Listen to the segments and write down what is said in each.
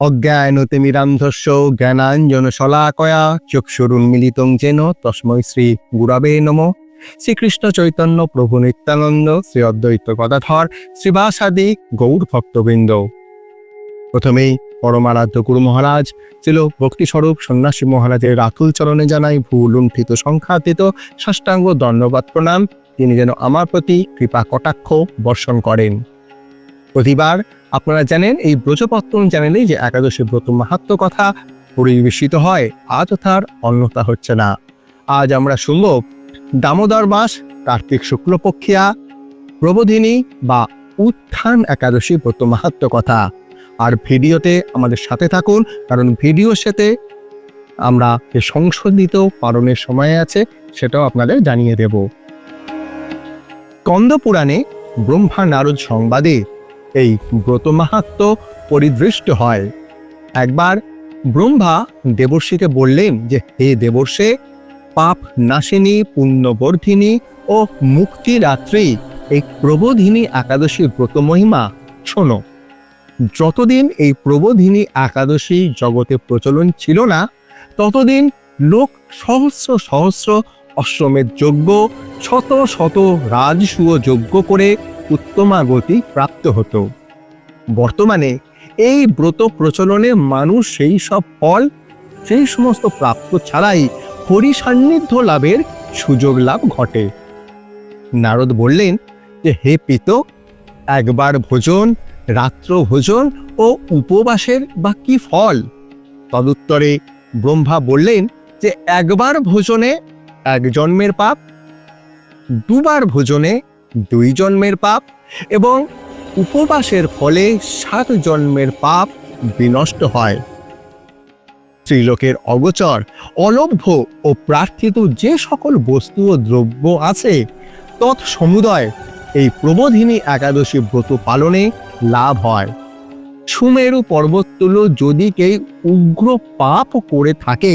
অজ্ঞানতে মিরান্ধস্য জ্ঞানাঞ্জন শলাকয়া চক্ষুরুন্মিলিতং যেন তস্মৈ শ্রী গুরাবে নম। শ্রীকৃষ্ণ চৈতন্য প্রভু নিত্যানন্দ, শ্রী অদ্বৈত গদাধর শ্রীবাসাদি গৌর ভক্তবৃন্দ। প্রথমেই পরমারাধ্য গুরু মহারাজ ছিল ভক্তিস্বরূপ সন্ন্যাসী মহারাজের রাতুল চরণে জানাই ভুল লুণ্ঠিত সংখ্যাতীত সাষ্টাঙ্গ দণ্ডবাদ প্রণাম। তিনি যেন আমার প্রতি কৃপা কটাক্ষ বর্ষণ করেন। প্রতিবার আপনারা জানেন, এই ব্রজপত্তন চ্যানেলে যে একাদশী ব্রত মাহাত্ম কথা পরিবেশিত হয়, আজ তার অন্যতা হচ্ছে না। আজ আমরা শুনব দামোদর মাস কার্তিক শুক্লপক্ষিয়া, প্রবোধিনী বা উত্থান একাদশী ব্রত মাহাত্ম কথা। আর ভিডিওতে আমাদের সাথে থাকুন, কারণ ভিডিওর সাথে আমরা যে সংশোধিত পালনের সময় আছে, সেটাও আপনাদের জানিয়ে দেব। স্কন্দ পুরাণে ব্রহ্মা নারদ সংবাদে এই ব্রত মাহাত্ম পরিদৃষ্ট হয়। একবার ব্রহ্মা দেবর্ষীকে বললেন যে, হে দেবর্ষে, পাপ নাশিনী, পুণ্যবর্ধিনী ও মুক্তি মুক্তিরাত্রি এই প্রবোধিনী একাদশী ব্রত মহিমা শোনো। যতদিন এই প্রবোধিনী একাদশী জগতে প্রচলন ছিল না, ততদিন লোক সহস্র সহস্র অশ্বমেধ যজ্ঞ, শত শত রাজসূয় যজ্ঞ করে উত্তমা গতি প্রাপ্ত হতো। বর্তমানে এই ব্রত প্রচলনে মানুষ সেই সব ফল, সেই সমস্ত প্রাপ্ত ছাড়াই হরি সান্নিধ্য লাভের সুযোগ লাভ ঘটে। নারদ বললেন যে, হে পিত, একবার ভোজন, রাত্র ভোজন ও উপবাসের বা কি ফল? তদুত্তরে ব্রহ্মা বললেন যে, একবার ভোজনে এক জন্মের পাপ, দুবার ভোজনে দুই জন্মের পাপ এবং উপবাসের ফলে সাত জন্মের পাপ বিনষ্ট হয়। ত্রিলোকের অগোচর, অলভ্য ও প্রার্থিত যে সকল বস্তু ও দ্রব্য আছে, তৎসমুদয় এই প্রবোধিনী একাদশী ব্রত পালনে লাভ হয়। সুমেরু পর্বততুল্য যদি কেউ উগ্র পাপ করে থাকে,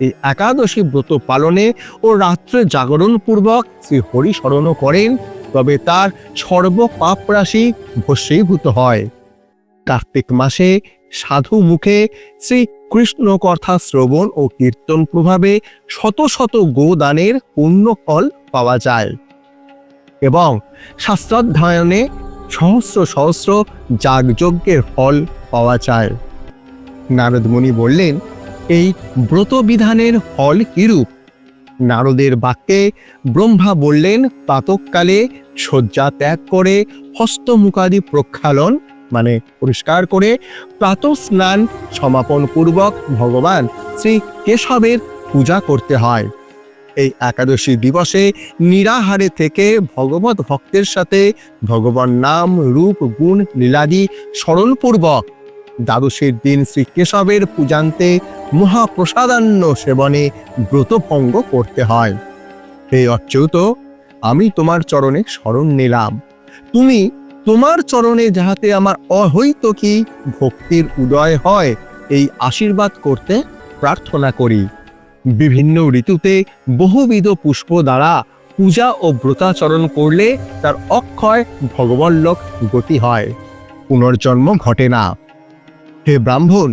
এই একাদশী ব্রত পালনে ও রাত্রে জাগরণ পূর্বক শ্রী হরি স্মরণ করেন তবে তার সর্ব পাপ রাশি ভস্মীভূত হয়। কার্তিক মাসে সাধু মুখে শ্রী কৃষ্ণ কথা শ্রবণ ও কীর্তন প্রভাবে শত শত গোদানের পুণ্য ফল পাওয়া যায় এবং শাস্ত্রাধ্যয়নে সহস্র সহস্র যাগযজ্ঞের ফল পাওয়া যায়। নারদ মুনি বললেন, এই ব্রত বিধানের ফল কিরূপ? নারদের বাক্যে ব্রহ্মা বললেন প্রাতকালে শয্যা ত্যাগ করে, হস্তমুখাদি প্রক্ষালন মানে পরিষ্কার করে প্রাত স্নান সমাপন পূর্বক ভগবান শ্রী কেশবের পূজা করতে হয়। এই একাদশী দিবসে নিরাহারে থেকে ভগবত ভক্তের সাথে ভগবান নাম, রূপ, গুণ, লীলাদি স্মরণপূর্বক দ্বাদশীর দিন শ্রী কেশবের পূজান্তে মহাপ্রসাদান্ন সেবনে ব্রতভঙ্গ করতে হয়। হে অচ্যুত, আমি তোমার চরণে স্মরণ নিলাম। তুমি তোমার চরণে যাহাতে আমার অহৈতকী ভক্তির উদয় হয়, এই আশীর্বাদ করতে প্রার্থনা করি। বিভিন্ন ঋতুতে বহুবিধ পুষ্প দ্বারা পূজা ও ব্রতাচরণ করলে তার অক্ষয় ভগবল্লক গতি হয়। পুনর্জন্ম ঘটে না। হে ব্রাহ্মণ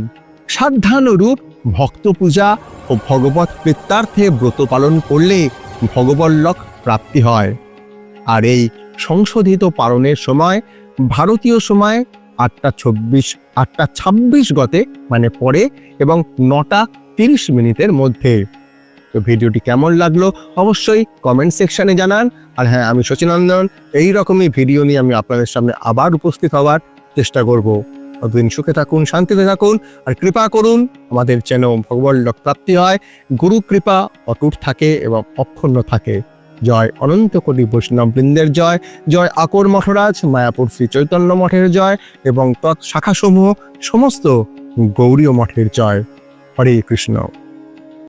সাধ্যানুরূপ ভক্ত পূজা ও ভগবত কৃত্যার্থে ব্রত পালন করলে ভগবল্লক প্রাপ্তি হয়। আর এই সংশোধিত পালনের সময়, ভারতীয় সময় আটটা চব্বিশ, আটটা ছাব্বিশ গতে মানে পরে এবং নটা তিরিশ মিনিটের মধ্যে। তো ভিডিওটি কেমন লাগল অবশ্যই কমেন্ট সেকশানে জানান। আর হ্যাঁ আমি সচিনন্দন এই রকমই ভিডিও নিয়ে আমি আপনাদের সামনে আবার উপস্থিত হওয়ার চেষ্টা করব। ততদিন সুখে থাকুন, শান্তিতে থাকুন আর কৃপা করুন। আমাদের যেন লোক প্রাপ্তি হয়, গুরু কৃপা অটুট থাকে এবং অক্ষুণ্ণ থাকে। জয় অনন্ত কোটি বৈষ্ণব বৃন্দের জয় জয় আকর মঠরাজ মায়াপুর শ্রী চৈতন্য মঠের জয় এবং তৎ শাখাসমূহ, সমস্ত গৌরীয় মঠের জয়। হরে কৃষ্ণ।